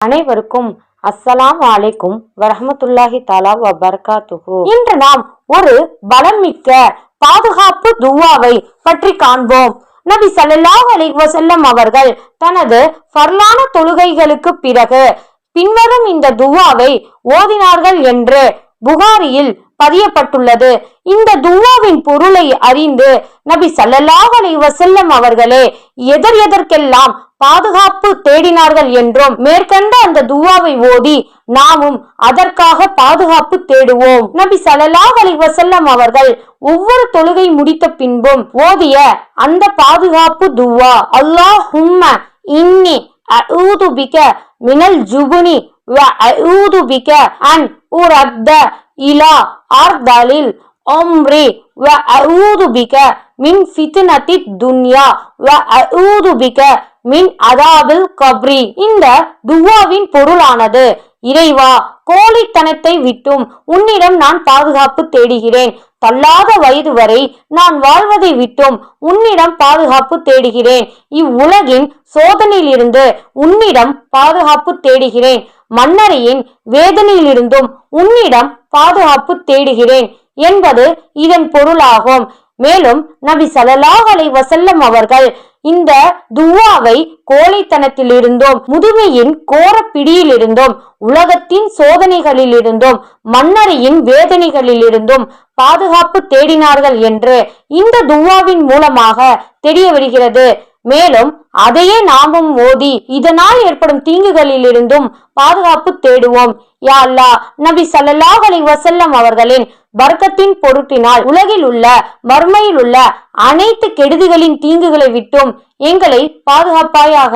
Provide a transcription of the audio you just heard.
அனைவருக்கும் அஸ்ஸலாம் வலைக்கும் வரஹ்மத்துல்லாஹி தாலா வபர்காத்துகு இன்று நாம் ஒரு பலம் மிக்க பாதுகாப்பு துவாவை பற்றி காண்போம். நபி ஸல்லல்லாஹு அலி வசல்லம் அவர்கள் தனது ஃபர்லான தொழுகைகளுக்கு பிறகு பின்வரும் இந்த துவாவை ஓதினார்கள் என்று புகாரியில் பதியப்பட்டுள்ளது. இந்த துவாவின் பொருளை அறிந்து நபி சல்லல்லாஹ் அலைஹி அவர்களே எதர் எதற்கெல்லாம் பாதுகாப்பு தேடினார்கள் என்றும் மேற்கண்ட அந்த துவாவை ஓதி நாமும் அதற்காக பாதுகாப்பு தேடுவோம். நபி ஸல்லல்லாஹு அலைஹி அவர்கள் ஒவ்வொரு தொழுகை முடித்த பின்பும் ஓதிய அந்த பாதுகாப்பு துவா அல்லாஹும்ம இன்னி அஊது பிக மினல் ஜுபுனி வ அஊது பிக அன் உரத்த இலா அர்தலில் உம்ரி வ அஊது பிக மின் ஃபித்னத்தி துன்யா வ அஊது பிக மின் அதாபில் கப்ரி. இந்த துவாவின் பொருளானது. இறைவா கோழித்தனத்தை விட்டும் உன்னிடம் நான் பாதுகாப்பு தேடுகிறேன். தள்ளாத வயது வரை நான் வாழ்வதை விட்டும் உன்னிடம் பாதுகாப்பு தேடுகிறேன். இவ்வுலகின் சோதனையிலிருந்து உன்னிடம் பாதுகாப்பு தேடுகிறேன். மன்னரையின் வேதனையிலிருந்தும் உன்னிடம் பாதுகாப்பு தேடுகிறேன் என்பது இதன் பொருளாகும். மேலும் நபி ஸல்லல்லாஹு அலை வசல்லம் அவர்கள் இந்த துவாவை கோழைத்தனத்திலிருந்தும் முதுமையின் கோர பிடியிலிருந்தும் உலகத்தின் சோதனைகளிலிருந்தும் மன்னரையின் வேதனைகளிலிருந்தும் பாதுகாப்பு தேடினார்கள் என்று இந்த துவாவின் மூலமாக தெரிய வருகிறது மேலும் அதையே நாமும் மோதி இதனால் ஏற்படும் தீங்குகளிலிருந்தும் பாதுகாப்பு தேடுவோம். யா அல்லாஹ் நபி சல்லாஹ் அலி வசல்லம் அவர்களின் வர்க்கத்தின் பொருட்டினால் உலகில் உள்ள மர்மையில் உள்ள அனைத்து கெடுதிகளின் தீங்குகளை விட்டும் எங்களை பாதுகாப்பாயாக.